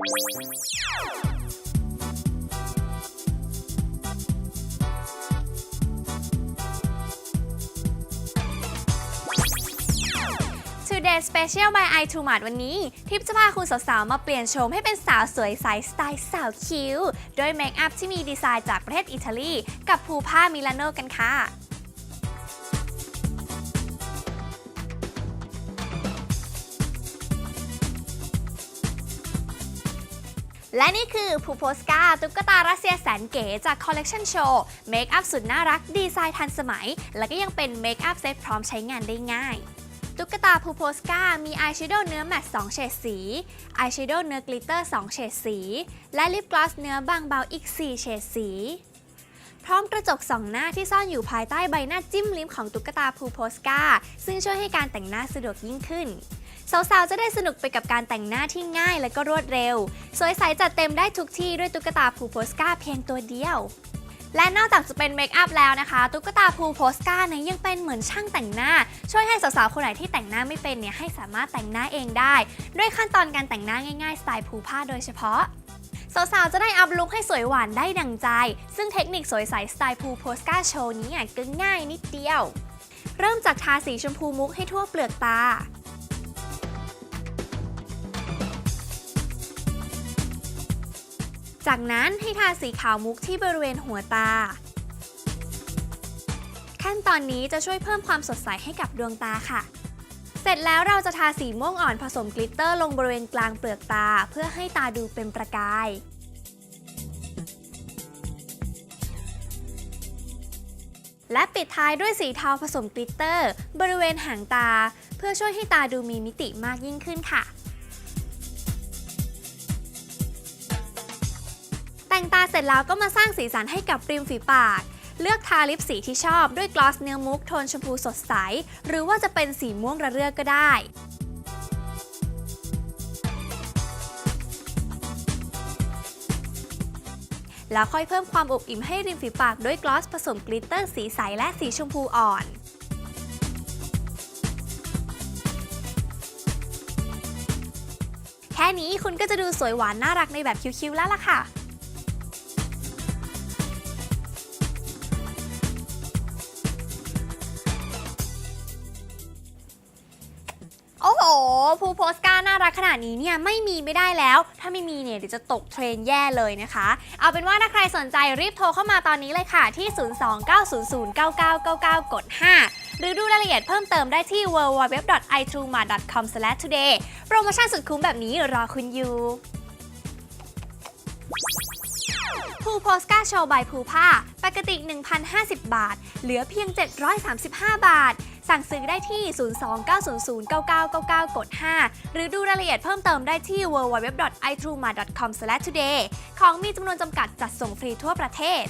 Today Special by i t o m a t วันนี้ ทิปจะพาคุณสาวๆ มาเปลี่ยนโฉมให้เป็นสาวสวยใสสไตล์สาวคิ้ว โดยเมคอัพที่มีดีไซน์จากประเทศอิตาลี กับภูผ้ามิลานโนกันค่ะ และนี่คือภูโพสกาตุ๊กตารัสเซียแสนเก๋จากคอลเลกชันโชว์เมคอัพสุดน่ารักดีไซน์ทันสมัย และก็ยังเป็นเมคอัพเซตพร้อมใช้งานได้ง่ายตุ๊กตาภูโพสกามีอายแชโดว์เนื้อแมตต์2เฉดสี อายแชโดว์เนื้อกลิตเตอร์ 2 เฉดสี และลิปกลอสเนื้อบางเบาอีก 4 เฉดสี พร้อมกระจกสองหน้าที่ซ่อนอยู่ภายใต้ใบหน้าจิ้มลิ้มของตุ๊กตาภูโพสกาซึ่งช่วยให้การแต่งหน้าสะดวกยิ่งขึ้น สาวๆ จะได้สนุกไปกับการแต่งหน้าที่ง่ายและก็รวดเร็ว สวยใสจัดเต็มได้ทุกที่ด้วยตุ๊กตาภูโพสกาเพียงตัวเดียว และนอกจากจะเป็นเมคอัพแล้วนะคะ ตุ๊กตาภูโพสกาเนี่ยยังเป็นเหมือนช่างแต่งหน้า ช่วยให้สาวๆ คนไหนที่แต่งหน้าไม่เป็นเนี่ยให้สามารถแต่งหน้าเองได้ ด้วยขั้นตอนการแต่งหน้าง่ายๆสไตล์ภูผ้าโดยเฉพาะสาวๆ จะได้อัพลุคให้สวยหวานได้ดังใจ ซึ่งเทคนิคสวยใสสไตล์ภูโพสกาโชว์นี้อะก็ง่ายนิดเดียว เริ่มจากทาสีชมพูมุกให้ทั่วเปลือกตา จากนั้นให้ทาสีขาวมุกที่บริเวณหัวตา ขั้นตอนนี้จะช่วยเพิ่มความสดใสให้กับดวงตาค่ะ เสร็จแล้วเราจะทาสีม่วงอ่อนผสมกลิตเตอร์ลงบริเวณกลางเปลือกตา เพื่อให้ตาดูเป็นประกาย และปิดท้ายด้วยสีเทาผสมกลิตเตอร์ บริเวณหางตา เพื่อช่วยให้ตาดูมีมิติมากยิ่งขึ้นค่ะ เสร็จแล้วก็มาสร้างสีสันให้กับริมฝีปาก เลือกทาลิปสีที่ชอบด้วยกลอสเนื้อมุกโทนชมพูสดใส หรือว่าจะเป็นสีม่วงระเรื่อก็ได้แล้วค่อยเพิ่มความอบอิ่มให้ริมฝีปากด้วยกลอสผสมกลิตเตอร์สีใสและสีชมพูอ่อน แค่นี้คุณก็จะดูสวยหวานน่ารักในแบบคิ้วๆแล้วล่ะค่ะ โอ้โหภูโพสการ์น่ารักขนาดนี้เนี่ยไม่มีไม่ได้แล้ว ถ้าไม่มีเนี่ยเดี๋ยวจะตกเทรนแย่เลยนะคะ เอาเป็นว่าถ้าใครสนใจรีบโทรเข้ามาตอนนี้เลยค่ะที่ 029009999 กด 5 หรือดูรายละเอียดเพิ่มเติมได้ที่ www.itruma.com/today โปรโมชั่นสุดคุ้มแบบนี้รอคุณอยู่ภูโพสกาโชว์ใบภูผ้า ปกติ 1,050 บาท เหลือเพียง 735 บาท สั่งซื้อได้ที่ 029009999 กด 5 หรือดูรายละเอียดเพิ่มเติมได้ที่ www.itruma.com/today ของมีจำนวนจำกัดจัดส่งฟรีทั่วประเทศ